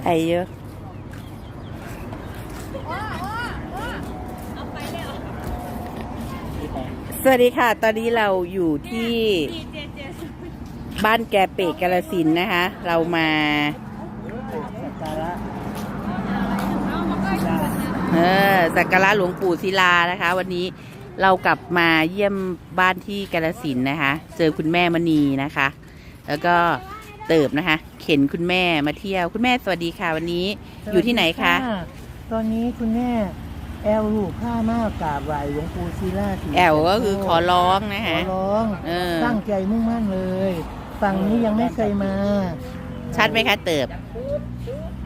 ได้เยอะสวัสดีค่ะ ตอนนี้เราอยู่ที่บ้านแกเปกกาลสินนะคะ เรามาเออสักการะหลวงปู่ศิลานะคะ วันนี้เรากลับมาเยี่ยมบ้านที่กาลสินนะคะ เจอคุณแม่มณีนะคะ แล้วก็ เติบนะคะ เข็นคุณแม่มาเที่ยว คุณแม่สวัสดีค่ะวันนี้อยู่ที่ไหนคะ ตอนนี้คุณแม่แอลลูกข้ามากกราบไหว้หลวงปู่ศิลาศรีแอลก็คือขอร้องนะขอคะ ร้องเออ ตั้งใจมุ่งมั่นเลยฝั่งนี้ยังไม่เคยมา ชัดไหมคะเติบ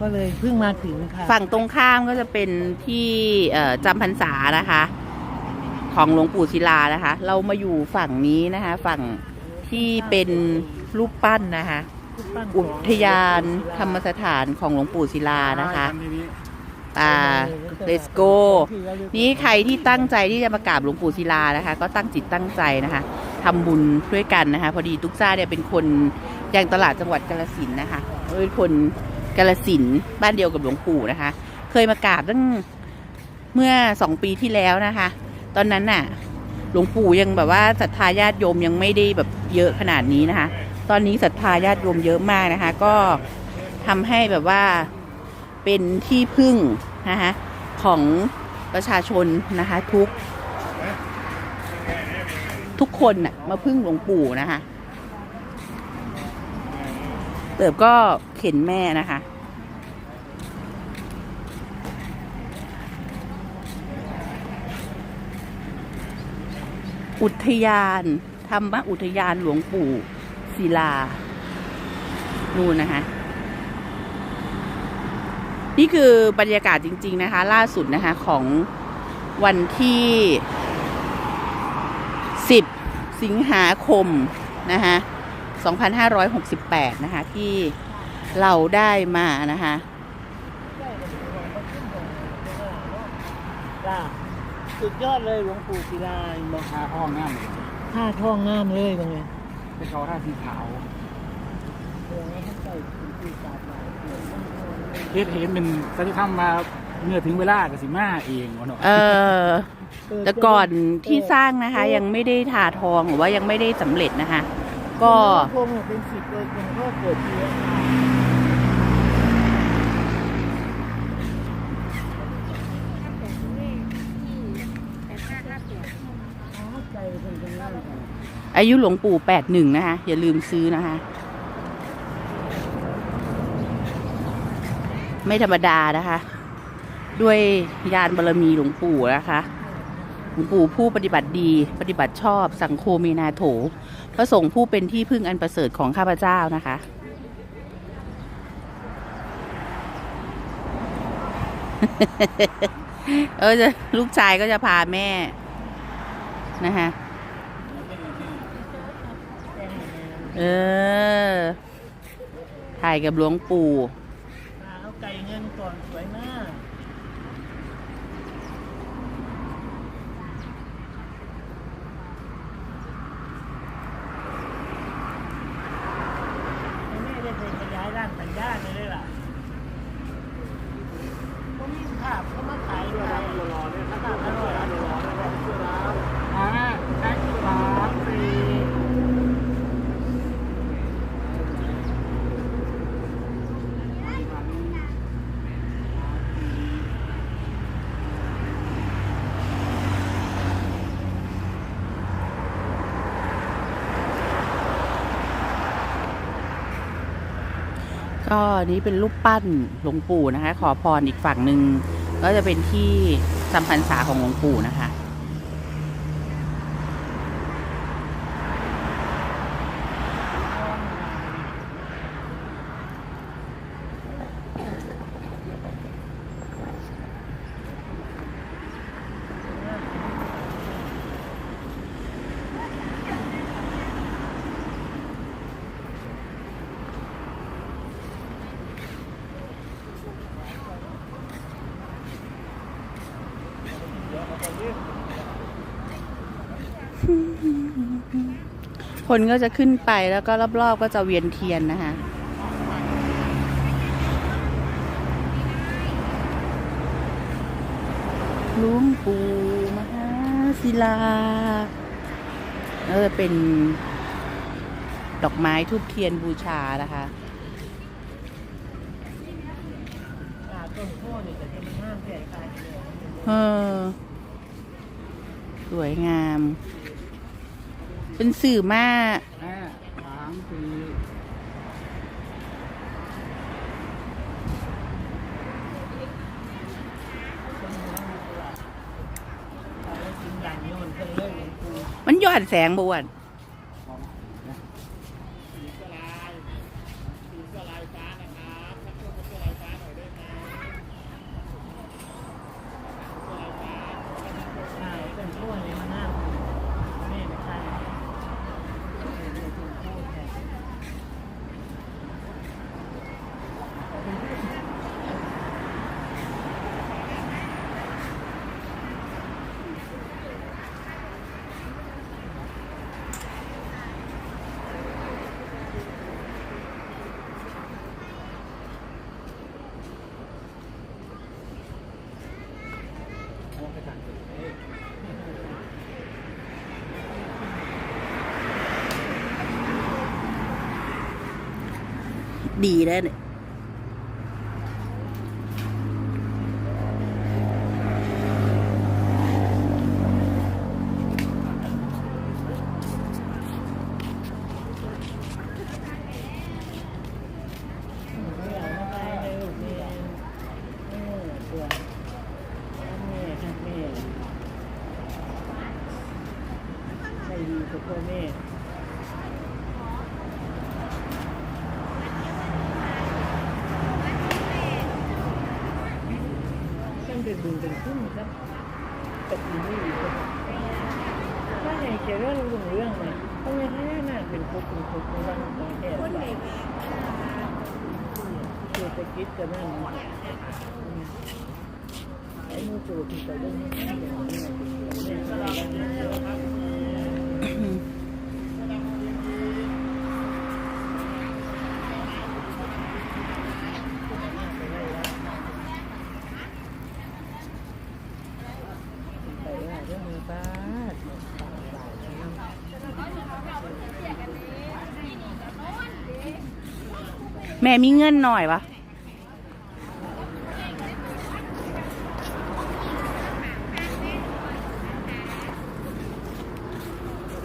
ก็เลยเพิ่งมาถึงค่ะฝั่งตรงข้ามก็จะเป็นที่เอ่อจำพรรษานะคะ ของหลวงปู่ศิลานะคะ เรามาอยู่ฝั่งนี้นะคะ ฝั่งที่เป็นรูปปั้นนะคะ อุทยานธรรมสถานของหลวงปู่ศิลานะคะอ่าเลสโก นี่ใครที่ตั้งใจที่จะมากราบหลวงปู่ศิลานะคะ ก็ตั้งจิตตั้งใจนะคะทำบุญด้วยกันนะคะ พอดีตุ๊กซ่าเนี่ยเป็นคนยังตลาดจังหวัดกาลสินนะคะเป็นคนกาลสินบ้านเดียวกับหลวงปู่นะคะ เคยมากราบตั้งเมื่อสองปีที่แล้วนะคะ ตอนนั้นน่ะ หลวงปู่ยังแบบว่าศรัทธาญาติโยมยังไม่ได้แบบเยอะขนาดนี้นะคะ ตอนนี้ศรัทธาญาติโยมเยอะมากนะคะ ก็ทำให้แบบว่าเป็นที่พึ่งนะคะของประชาชนนะคะทุก ทุกคนน่ะมาพึ่งหลวงปู่นะคะเติบก็เข็นแม่นะคะ อุทยานธรรมอุทยานหลวงปู่ ศิลา นู่นนะคะ นี่คือบรรยากาศจริง ๆ นะคะ ล่าสุดนะคะของวันที่ 10 สิงหาคมนะคะ2568 นะคะ ที่เราได้มานะคะจ้าสุดยอดเลยหลวงปู่ศิลาบอกท่าห้องนั่นท่าท่องงามเลยบางไง เป็นเขาท่าสีขาวเดี๋ยวให้ท่านใส่ถุงมือกราบไหว้เฮ็ดเห็นเป็นสัจธรรมมาเมื่อถึงเวลาก็สิมาเองวะเนาะเออ แต่ก่อนที่สร้างนะคะ ยังไม่ได้ทาทองหรือว่ายังไม่ได้สำเร็จนะคะ ก็พงเป็นสิบเลยคุณก็เกิดเชื้อมาอ๋อใจเป็นจังนั้นค่ะ อายุหลวงปู่แปดหนึ่งนะคะ อย่าลืมซื้อนะคะ ไม่ธรรมดานะคะ ด้วยยานบารมีหลวงปู่นะคะหลวงปู่ผู้ปฏิบัติดี ปฏิบัติชอบ สังโฆเมนาโถ พระสงฆ์ผู้เป็นที่พึ่งอันประเสริฐของข้าพเจ้านะคะเออจะลูกชายก็จะพาแม่นะคะ เออ ถ่ายกับหลวงปู่เอาไก่เงินก่อนสวยมากแม่ได้ไปขยายร้านปัญญาเลยได้ล่ะก็มีภาพเขามาขายด้วยรอเลยถ้าภาพอร่อยรอเลยรอเชื่อแล้ว อ่าแท็กสามสี่ ก็นี้เป็นรูปปั้นหลวงปู่นะคะ ขอพรอีกฝั่งหนึ่งก็จะเป็นที่จำพรรษาของหลวงปู่นะคะ คนก็จะขึ้นไปแล้วก็รอบๆก็จะเวียนเทียนนะคะลุงปูมหาศิลาเออเป็นดอกไม้ทูบเทียนบูชานะคะเลยเออสวยงาม เป็นสื่อมากห้าสามสี่กินดันโยนเพิ่งเลิกหลวงปู่มันย้อนแสงบวน พร้อมนะ ใช่ต้นโพนี่มันห้ามแม่ไม่ใช่ต้นโพแท้ เอาไปสั่งเอ้ย ดีแล้วเนี่ยเอามาไปเลยลูกแม่ เออเสือแม่ค่ะแม่ใจดีกับพ่อแม่ฉันเป็นครับตกอยู่ถ้าไหนเกี่ยวเรื่องเรื่องไหมต้องยังให้น่าเป็นคนเป็นคนเป็นวันของแก่คนไหนเศรษฐกิจก็นั่นไอ้มือตัวที่เรื่องนี้เนี่ยอะไรกันเนี่ย ไปว่าเรื่องมือป้าดตาบาดนะ แม่มีเงินหน่อยวะ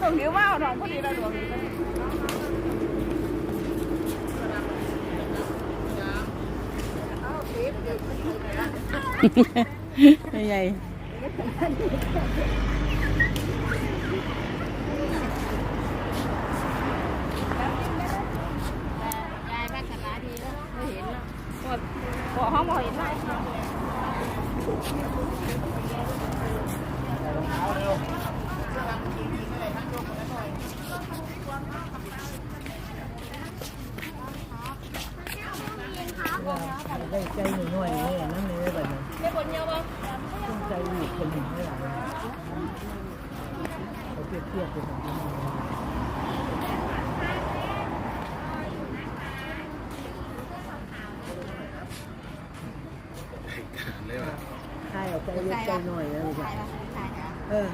ตรงนี้ว่าน้องพอดีแล้วดวงใหญ่ ยายมาสลาดีแล้วไม่เห็นแล้วก็ บอกห้องบอกเห็นไหมได้ใจหน่อยเนี่ยนั่นเลยแบบนั้น ไม่คนเยอะปะ ต้องใจหยุดคนหนึ่งให้หลังเขาเทียบเทียบไปของที่มันใช่ เอาใจเย็นใจหน่อยนะลูกอะเออ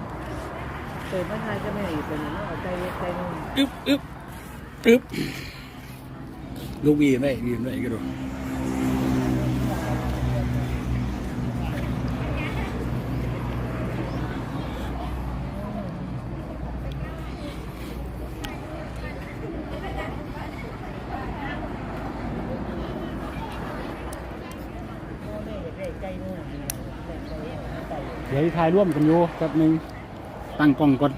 เปิดมาทายก็ไม่อีกเป็นเอาใจเย็นใจหน่อย อึ๊บอึ๊บอึ๊บลูกวีมได้วีมได้ก็ดู พ่อแม่อยากได้ใจหน่อยใจหน่อยใจ เดี๋ยวถ่ายร่วมกันอยู่แป๊บหนึงตั้งกล้องก่อน